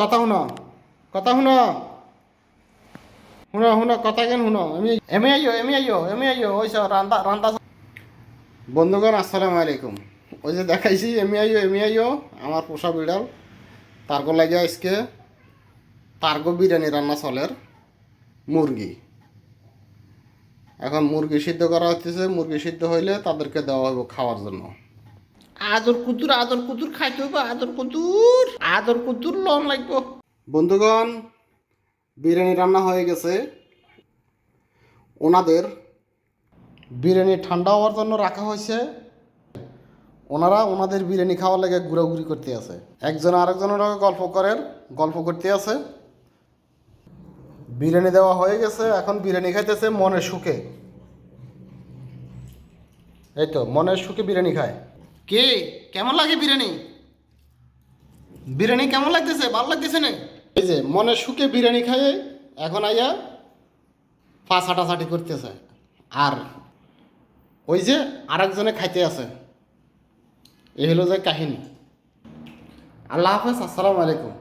কথা শুনো কথা শুনো। শুনো শুনো, কথা কেন শুনো? আমি এমে আইও এমে আইও এমে আইও রান্তা রান্তা বন্ধুগণ, আসসালামু আলাইকুম। ওই যে দেখাইছি, এমে আইও এমে আইও আমার পোষা বিড়াল। তারগো লাগে আজকে তারগো বিরিয়ানি রান্না চলের মুরগি। এখন মুরগি সিদ্ধ করা হচ্ছে মুরগি সিদ্ধ হইলে তাদেরকে দেওয়া হবে খাওয়ার জন্য। আদর কুতুর আদর কুতুর খাইতে হইব, আদর কুতুর আদর কুতুর লন লাগবো। বন্ধুগণ, বিরিয়ানি রান্না হয়ে গেছে। ওনাদের বিরিয়ানি ঠান্ডা হওয়ার জন্য রাখা হয়েছে। ওনারা ওনাদের বিরিয়ানি খাওয়ার লেগে ঘুরাঘুরি করতে আছে। একজন আরেকজনের গল্প করেন, গল্প করতে আছে। বিরিয়ানি দেওয়া হয়ে গেছে, এখন বিরিয়ানি খাইতেছে মনের সুখে। এই তো, মনের সুখে বিরিয়ানি খায়। কে? কেমন লাগে বিরিয়ানি? বিরিয়ানি কেমন লাগতেছে? ভালো লাগতেছে না? এই যে, মনে সুখে বিরিয়ানি খাইয়ে এখন আইয়া পা ছাটাছাটি করতেছে। আর ওই যে আরেকজনে খাইতে আছে। এই হলো যে কাহিনী। আল্লাহ হাফেজ, আসসালামু আলাইকুম।